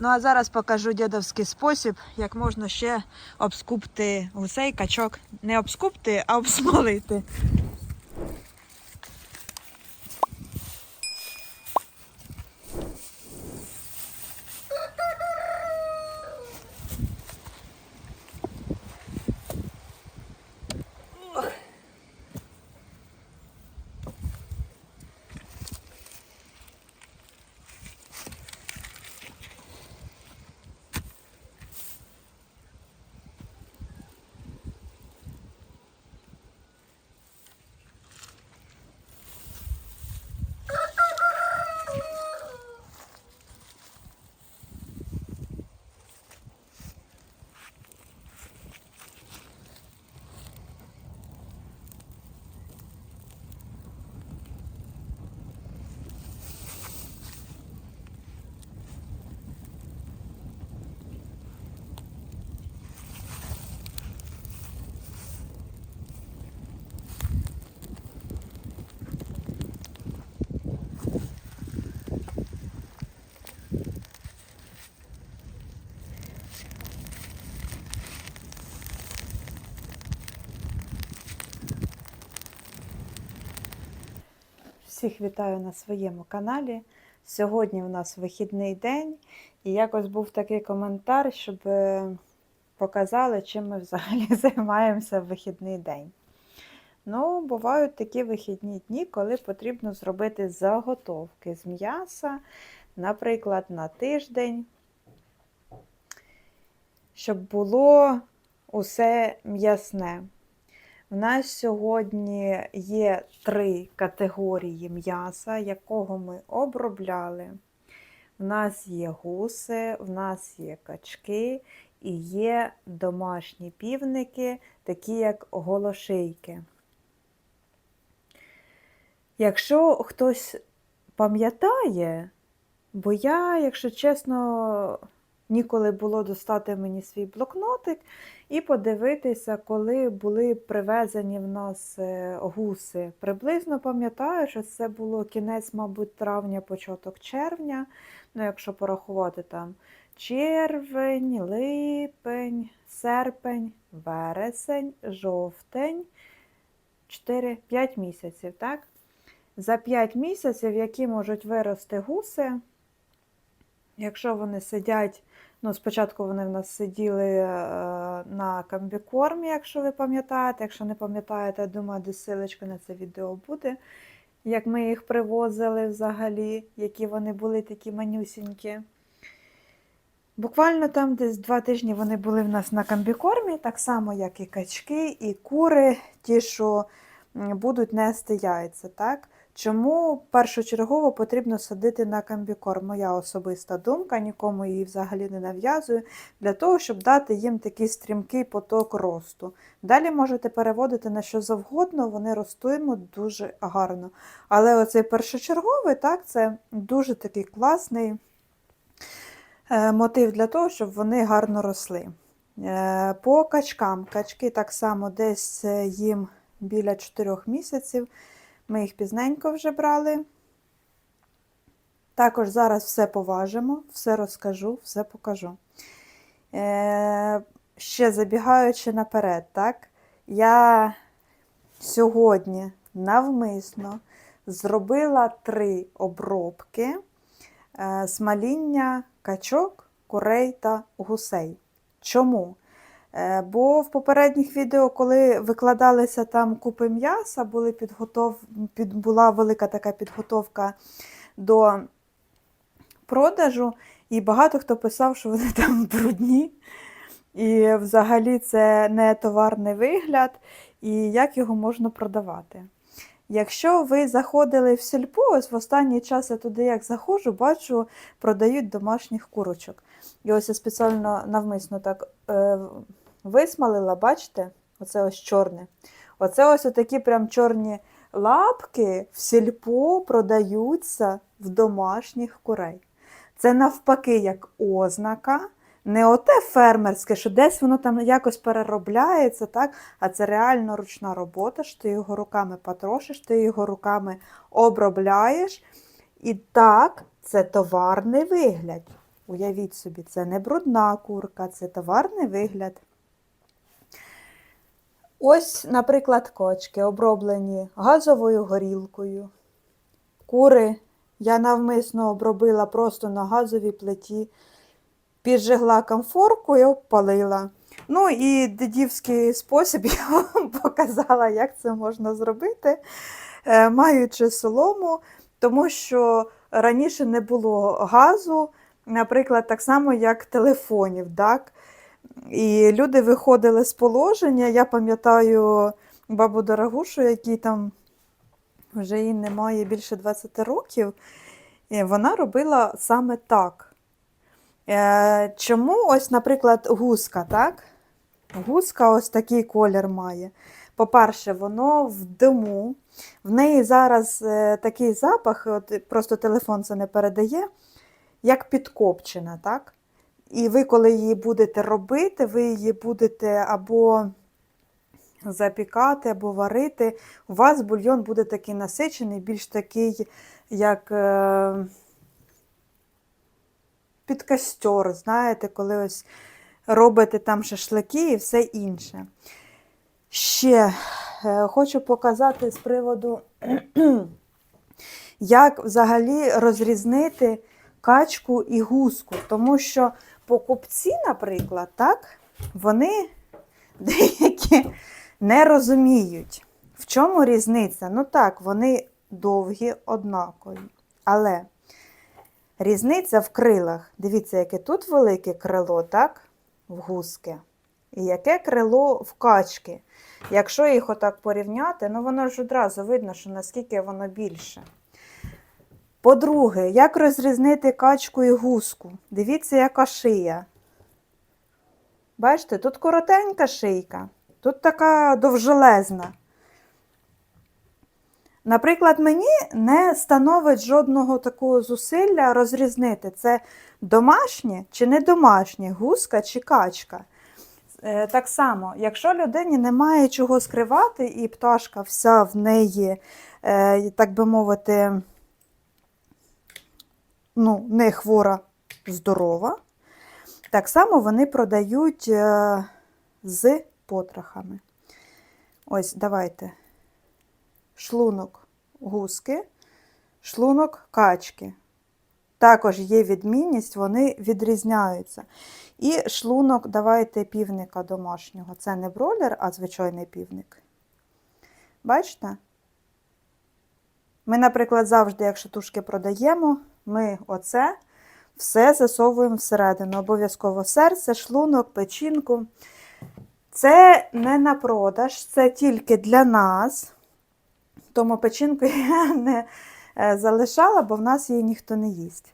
Ну а зараз покажу дідовський спосіб, як можна ще обскупти гусей, качок. Не обскупти, а обсмолити. Всіх вітаю на своєму каналі. Сьогодні у нас вихідний день, і якось був такий коментар, щоб е, показали, чим ми взагалі займаємося в вихідний день. Ну, бувають такі вихідні дні, коли потрібно зробити заготовки з м'яса, наприклад, на тиждень, щоб було усе м'ясне. У нас сьогодні є три категорії м'яса, якого ми обробляли. У нас є гуси, в нас є качки і є домашні півники, такі як голошийки. Якщо хтось пам'ятає, бо я, якщо чесно, ніколи було достати мені свій блокнотик і подивитися, коли були привезені в нас е, гуси. Приблизно пам'ятаю, що це було кінець, мабуть, травня, початок червня. Ну, якщо порахувати там червень, липень, серпень, вересень, жовтень, 4-5 місяців, так? За 5 місяців, які можуть вирости гуси, якщо вони сидять Ну, спочатку вони в нас сиділи е, на комбікормі, якщо ви пам'ятаєте. Якщо не пам'ятаєте, думаю, десь на це відео буде. Як ми їх привозили взагалі, які вони були такі манюсінькі. Буквально там десь два тижні вони були в нас на комбікормі, так само, як і качки, і кури, ті, що будуть нести яйця. так? Чому першочергово потрібно садити на комбікорм? Моя особиста думка, нікому її взагалі не нав'язую, для того, щоб дати їм такий стрімкий поток росту. Далі можете переводити на що завгодно, вони ростують дуже гарно. Але оцей першочерговий, так, це дуже такий класний е, мотив для того, щоб вони гарно росли. Е, По качкам. Качки так само десь е, їм біля 4 місяців. Ми їх пізненько вже брали. Також зараз все поважимо, все розкажу, все покажу. Е, ще забігаючи наперед, так, я сьогодні навмисно зробила три обробки е, смаління качок, курей та гусей. Чому? Е, Бо в попередніх відео, коли викладалися там купи м'яса, були підготов... під... була велика така підготовка до продажу, і багато хто писав, що вони там брудні. І взагалі це не товарний вигляд, і як його можна продавати. Якщо ви заходили в сільпо, ось в останній час я туди як заходжу, бачу, продають домашніх курочок. І ось я спеціально навмисно так е, висмалила, бачите? Оце ось чорне. Оце ось такі прям чорні лапки в сільпо продаються в домашніх курей. Це навпаки як ознака. Не оте фермерське, що десь воно там якось переробляється, так? а це реально ручна робота, що ти його руками потрошиш, ти його руками обробляєш. І так, це товарний вигляд. Уявіть собі, це не брудна курка, це товарний вигляд. Ось, наприклад, кочки оброблені газовою горілкою. Кури я навмисно обробила просто на газовій плиті, піджигла комфорку і обпалила. Ну і дедівський спосіб я вам показала, як це можна зробити, е, маючи солому, тому що раніше не було газу, наприклад, так само, як телефонів. Так? І люди виходили з положення. Я пам'ятаю бабу Дорогушу, якій там вже їй немає більше 20 років. І вона робила саме так. Е, Чому ось, наприклад, гуска, так? Гуска ось такий колір має. По-перше, воно в диму. В неї зараз е, такий запах, от просто телефон це не передає, як підкопчена, так? І ви, коли її будете робити, ви її будете або запікати, або варити, у вас бульйон буде такий насичений, більш такий, як е, під костер, знаєте, коли ось робите там шашлики і все інше. Ще е, хочу показати з приводу, як взагалі розрізнити качку і гуску. Тому що покупці, наприклад, так, вони деякі не розуміють, в чому різниця. Ну так, вони довгі, однакові. Але різниця в крилах. Дивіться, яке тут велике крило, так? В гуски. І яке крило в качки. Якщо їх отак порівняти, ну воно ж одразу видно, що наскільки воно більше. По-друге, як розрізнити качку і гуску? Дивіться, яка шия. Бачите, тут коротенька шийка, тут така довжелезна. Наприклад, мені не становить жодного такого зусилля розрізнити, це домашнє чи не домашнє, гуска чи качка. Е, Так само, якщо людині немає чого скривати, і пташка вся в неї, е, так би мовити, ну, не хвора, здорова, так само вони продають е, з потрохами. Ось, давайте. Шлунок гуски, шлунок качки. Також є відмінність, вони відрізняються. І шлунок, давайте півника домашнього. Це не бролер, а звичайний півник. Бачите? Ми, наприклад, завжди, якщо тушки продаємо, ми оце все засовуємо всередину. Обов'язково серце, шлунок, печінку. Це не на продаж, це тільки для нас. Тому печінку я не е, залишала, бо в нас її ніхто не їсть.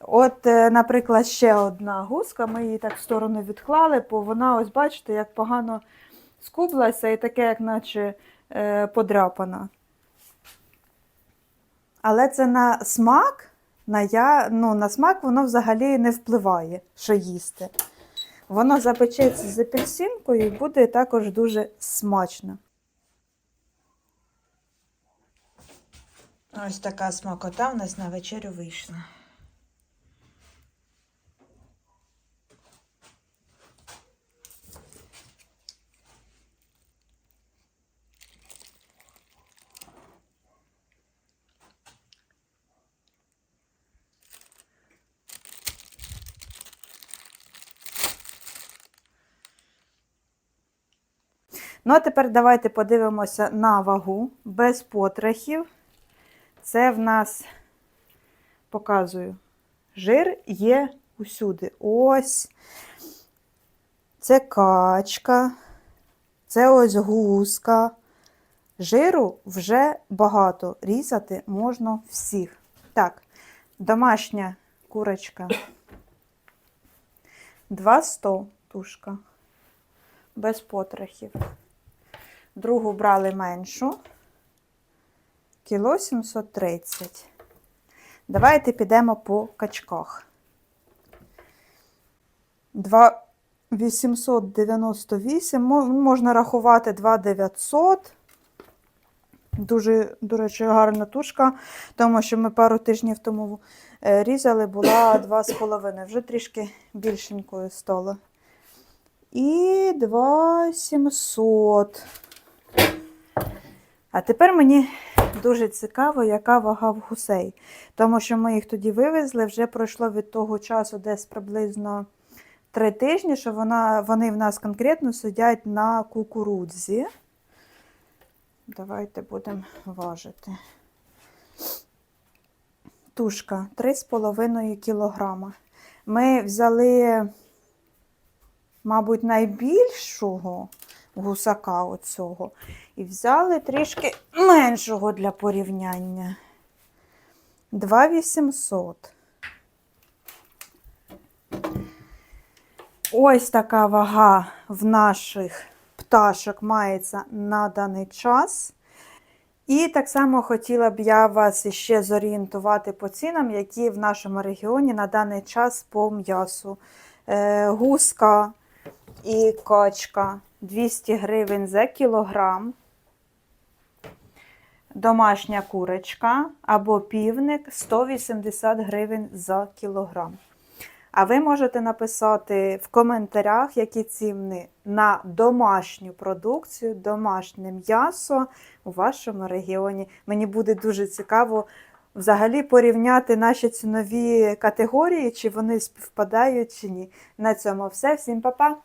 От, е, наприклад, ще одна гуска, ми її так в сторону відклали, бо вона, ось бачите, як погано скублася і таке, як наче е, подряпана. Але це на смак, на, я, ну, на смак воно взагалі не впливає, що їсти. Воно запечеться з апельсинкою і буде також дуже смачно. Ось така смакота в нас на вечерю вийшла. Ну, а тепер давайте подивимося на вагу без потрохів. Це в нас, показую, жир є усюди. Ось. Це качка, це ось гуска. Жиру вже багато. Різати можна всіх. Так, домашня курочка. 200 тушка. Без потрохів. Другу брали меншу. Кіло 730. Давайте підемо по качках. 2,898. Можна рахувати 2,900. Дуже, до речі, гарна тушка, тому що ми пару тижнів тому е, різали, була 2,5, вже трішки більшенькою стала. І 2,700. А тепер мені дуже цікаво, яка вага в гусей. Тому що ми їх тоді вивезли, вже пройшло від того часу десь приблизно три тижні, що вона, вони в нас конкретно сидять на кукурудзі. Давайте будемо важити. Тушка 3,5 кілограма. Ми взяли, мабуть, найбільшого гусака оцього. І взяли трішки меншого для порівняння. 2,800. Ось така вага в наших пташок мається на даний час. І так само хотіла б я вас ще зорієнтувати по цінам, які в нашому регіоні на даний час по м'ясу. Е, гуска і качка 200 гривень за кілограм. Домашня курочка або півник 180 гривень за кілограм. А ви можете написати в коментарях, які ціни на домашню продукцію, домашнє м'ясо у вашому регіоні. Мені буде дуже цікаво взагалі порівняти наші цінові категорії, чи вони співпадають, чи ні. На цьому все. Всім па-па!